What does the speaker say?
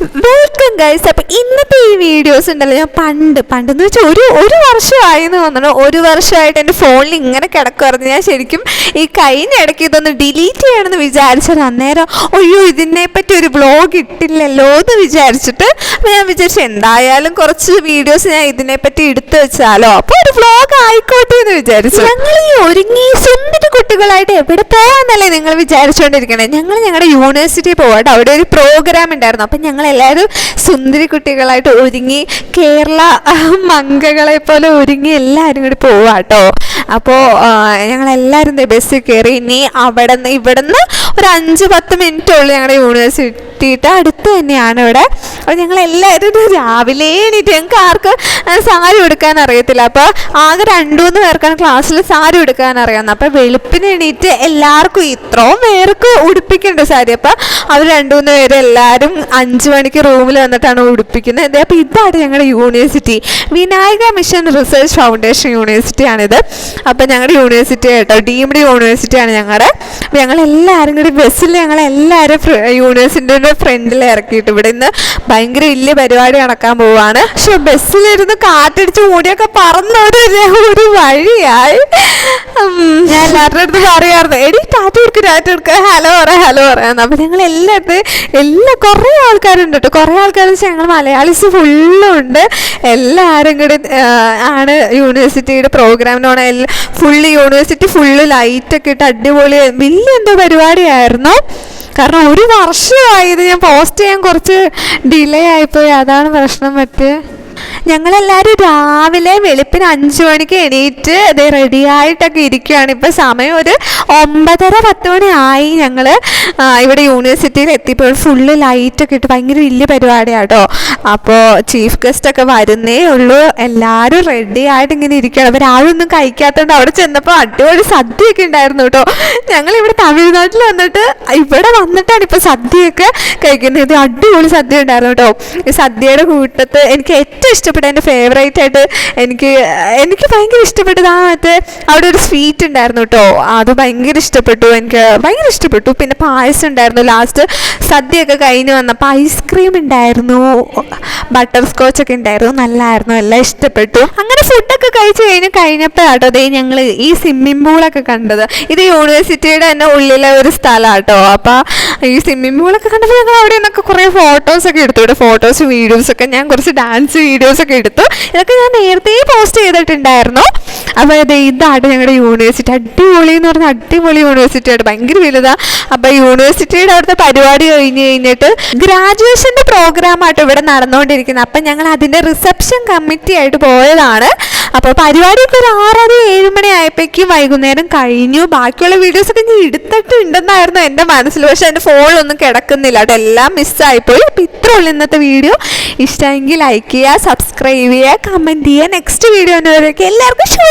no welcome guys അപ്പം ഇന്നത്തെ ഈ വീഡിയോസ് ഉണ്ടല്ലോ ഞാൻ പണ്ട് പണ്ടെന്ന് വെച്ചാൽ ഒരു ഒരു വർഷമായി എന്ന് തോന്നണം ഒരു വർഷമായിട്ട് എന്റെ ഫോണിൽ ഇങ്ങനെ കിടക്കുമായിരുന്നു ഞാൻ ശരിക്കും ഈ കഴിഞ്ഞ ഇടയ്ക്ക് ഇതൊന്ന് ഡിലീറ്റ് ചെയ്യണമെന്ന് വിചാരിച്ചത്. അന്നേരം അയ്യോ ഇതിനെ പറ്റി ഒരു ബ്ലോഗ് ഇട്ടില്ലല്ലോ എന്ന് വിചാരിച്ചിട്ട് അപ്പം ഞാൻ വിചാരിച്ചു എന്തായാലും കുറച്ച് വീഡിയോസ് ഞാൻ ഇതിനെപ്പറ്റി എടുത്തു വെച്ചാലോ? അപ്പോൾ ഒരു ബ്ലോഗ് ആയിക്കോട്ടെ എന്ന് വിചാരിച്ചു. ഞങ്ങൾ ഈ ഒരുങ്ങി സുന്ദരി കുട്ടികളായിട്ട് എവിടെ പോകാമെന്നല്ലേ നിങ്ങൾ വിചാരിച്ചുകൊണ്ടിരിക്കണേ ഞങ്ങൾ ഞങ്ങളുടെ യൂണിവേഴ്സിറ്റി പോവാട്ടോ അവിടെ ഒരു പ്രോഗ്രാം ഉണ്ടായിരുന്നു. അപ്പം ഞങ്ങൾ എല്ലാവരും സുന്ദരി കുട്ടികളായിട്ട് ഒരുങ്ങി കേരള മങ്കകളെ പോലെ ഒരുങ്ങി എല്ലാവരും കൂടി പോവാട്ടോ അപ്പോൾ ഞങ്ങളെല്ലാവരും ബസ്സിൽ കയറി ഇനി അവിടെ നിന്ന് ഇവിടെ നിന്ന് ഒരു അഞ്ച് പത്ത് മിനിറ്റ് ഉള്ളു ഞങ്ങളുടെ യൂണിവേഴ്സിറ്റിയിട്ട് അടുത്ത് തന്നെയാണ് ഇവിടെ. അപ്പോൾ ഞങ്ങൾ എല്ലാവരും രാവിലെ എണീറ്റ് ഞങ്ങൾക്ക് ആർക്ക് സാരി ഉടുക്കാൻ അറിയത്തില്ല. അപ്പോൾ ആകെ രണ്ടു മൂന്ന് പേർക്കാണ് ക്ലാസ്സിൽ സാരി ഉടുക്കാൻ അറിയാവുന്നത്. അപ്പോൾ വെളുപ്പിന് എണീറ്റ് എല്ലാവർക്കും ഇത്രയും പേർക്ക് ഉടുപ്പിക്കേണ്ട സാരി. അപ്പോൾ അവർ രണ്ടു മൂന്ന് പേര് എല്ലാവരും അഞ്ച് മണിക്ക് റൂമിൽ വന്നിട്ടാണ് ഉടുപ്പിക്കുന്നത്. അപ്പോൾ ഇതാണ് ഞങ്ങളുടെ university. Vinayaka mission research foundation യൂണിവേഴ്സിറ്റിയാണിത്. അപ്പോൾ ഞങ്ങളുടെ യൂണിവേഴ്സിറ്റി കേട്ടോ ഡീംഡ് യൂണിവേഴ്സിറ്റിയാണ് ഞങ്ങളുടെ. അപ്പോൾ ഞങ്ങൾ എല്ലാവരും കൂടി ബസ്സിൽ ഞങ്ങൾ എല്ലാവരും യൂണിവേഴ്സിറ്റിയുടെ ഫ്രണ്ടിൽ ഇറക്കിയിട്ട് ഇവിടെ ഇന്ന് ഭയങ്കര വലിയ പരിപാടി നടക്കാൻ പോവാണ്. പക്ഷെ ബസ്സിലിരുന്ന് കാറ്റടിച്ച് മൂടിയൊക്കെ പറന്ന ഒരു വഴിയായി. ഞാൻ എല്ലാവരുടെ അടുത്ത് പറയാറുണ്ട് എടി ടാറ്റ എടുക്ക് ടാറ്റ കൊടുക്കുക ഹലോ പറയാം ഹലോ പറയാം അപ്പം ഞങ്ങൾ എല്ലായിടത്ത് എല്ലാ കുറേ ആൾക്കാരുണ്ട് കേട്ടോ. കുറേ ആൾക്കാർ വെച്ചാൽ ഞങ്ങൾ മലയാളീസ് ഫുള്ളും ഉണ്ട് എല്ലാവരും കൂടി ആണ് യൂണിവേഴ്സിറ്റിയുടെ പ്രോഗ്രാമിനോണ എല്ലാ ഫുള്ള് യൂണിവേഴ്സിറ്റി ഫുള്ള് ലൈറ്റൊക്കെ ഇട്ട് അടിപൊളി വലിയ എന്തോ പരിപാടിയായിരുന്നു. കാരണം ഒരു വർഷമായത് ഞാൻ പോസ്റ്റ് ചെയ്യാൻ കുറച്ച് ഡിലേ ആയിപ്പോയി. അതാണ് പ്രശ്നം പറ്റിയത് ഞങ്ങളെല്ലാവരും രാവിലെ വെളുപ്പിന് അഞ്ച് മണിക്ക് എണീറ്റ് അത് റെഡി ആയിട്ടൊക്കെ ഇരിക്കുകയാണ് ഇപ്പോൾ സമയം ഒരു ഒമ്പതര പത്ത് മണി ആയി ഞങ്ങൾ ഇവിടെ യൂണിവേഴ്സിറ്റിയിൽ എത്തിയപ്പോൾ ഫുള്ള് ലൈറ്റൊക്കെ ഇട്ട് ഭയങ്കര വലിയ പരിപാടിയാണ് കേട്ടോ അപ്പോൾ ചീഫ് ഗസ്റ്റ് ഒക്കെ വരുന്നേ ഉള്ളൂ. എല്ലാവരും റെഡി ആയിട്ട് ഇങ്ങനെ ഇരിക്കുകയാണ്. അപ്പോൾ രാവിലെ ഒന്നും കഴിക്കാത്തതുകൊണ്ട് അവിടെ ചെന്നപ്പോൾ അടിപൊളി സദ്യയൊക്കെ ഉണ്ടായിരുന്നു കേട്ടോ. ഞങ്ങളിവിടെ തമിഴ്നാട്ടിൽ വന്നിട്ട് ഇവിടെ വന്നിട്ടാണ് ഇപ്പോൾ സദ്യയൊക്കെ കഴിക്കുന്നത്. ഇത് അടിപൊളി സദ്യ ഉണ്ടായിരുന്നു കേട്ടോ. സദ്യയുടെ കൂട്ടത്ത് എനിക്ക് ഏറ്റവും ഇഷ്ടപ്പെട്ട എന്റെ ഫേവറേറ്റ് ആയിട്ട് എനിക്ക് എനിക്ക് ഭയങ്കര ഇഷ്ടപ്പെട്ടത് ആ മറ്റേ അവിടെ ഒരു സ്വീറ്റ് ഉണ്ടായിരുന്നു കേട്ടോ അത് ഭയങ്കര ഇഷ്ടപ്പെട്ടു. എനിക്ക് ഭയങ്കര ഇഷ്ടപ്പെട്ടു. പിന്നെ പായസം ഉണ്ടായിരുന്നു ലാസ്റ്റ് സദ്യയൊക്കെ കഴിഞ്ഞ് വന്നപ്പോൾ ഐസ്ക്രീം ഉണ്ടായിരുന്നു. ബട്ടർ സ്കോച്ച് ഒക്കെ ഉണ്ടായിരുന്നു. നല്ലായിരുന്നു. എല്ലാം ഇഷ്ടപ്പെട്ടു. അങ്ങനെ ഫുഡൊക്കെ കഴിച്ച് കഴിഞ്ഞ് കഴിഞ്ഞപ്പോഴാട്ടോ അതേ ഞങ്ങൾ ഈ സ്വിമ്മിംഗ് പൂളൊക്കെ കണ്ടത്. ഇത് യൂണിവേഴ്സിറ്റിയുടെ തന്നെ ഉള്ളിലെ ഒരു സ്ഥലമാണ് കേട്ടോ അപ്പോൾ ഈ സ്വിമ്മിംഗ് പൂളൊക്കെ കണ്ടപ്പോൾ ഞങ്ങൾ അവിടെ നിന്നൊക്കെ കുറേ ഫോട്ടോസൊക്കെ എടുത്തു. ഇവിടെ ഫോട്ടോസ് വീഡിയോസൊക്കെ ഞാൻ കുറച്ച് ഡാൻസ് വീഡിയോസൊക്കെ എടുത്തു. ഇതൊക്കെ ഞാൻ നേരത്തെ പോസ്റ്റ് ചെയ്തിട്ടുണ്ടായിരുന്നു. അപ്പോൾ ഇത് ഇതാണ് ഞങ്ങളുടെ യൂണിവേഴ്സിറ്റി അടിപൊളി എന്ന് പറഞ്ഞാൽ അടിപൊളി യൂണിവേഴ്സിറ്റി ആയിട്ട് ഭയങ്കര വലുതാ. അപ്പോൾ യൂണിവേഴ്സിറ്റിയുടെ അവിടുത്തെ പരിപാടി കഴിഞ്ഞു കഴിഞ്ഞിട്ട് ഗ്രാജുവേഷന്റെ പ്രോഗ്രാം ആയിട്ട് ഇവിടെ നടന്നുകൊണ്ടിരിക്കുന്നത് അപ്പം ഞങ്ങൾ അതിന്റെ റിസപ്ഷൻ കമ്മിറ്റി ആയിട്ട് പോയതാണ്. അപ്പോൾ പരിപാടിയൊക്കെ ഒരു ആറര ഏഴ് മണി ആയപ്പോഴേക്കും വൈകുന്നേരം കഴിഞ്ഞു. ബാക്കിയുള്ള വീഡിയോസ് ഒക്കെ ഞാൻ എടുത്തിട്ടുണ്ടെന്നായിരുന്നു എന്റെ മനസ്സിൽ. പക്ഷെ എന്റെ ഫോണിലൊന്നും കിടക്കുന്നില്ല. കേട്ടോ എല്ലാം മിസ്സായിപ്പോയി അപ്പോൾ ഇത്ര ഉള്ളൂ ഇന്നത്തെ വീഡിയോ ഇഷ്ടമെങ്കിൽ ലൈക്ക് ചെയ്യുക സബ്സ്ക്രൈബ് ചെയ്യുക കമന്റ് ചെയ്യുക. നെക്സ്റ്റ് വീഡിയോ എല്ലാവർക്കും ശുഭ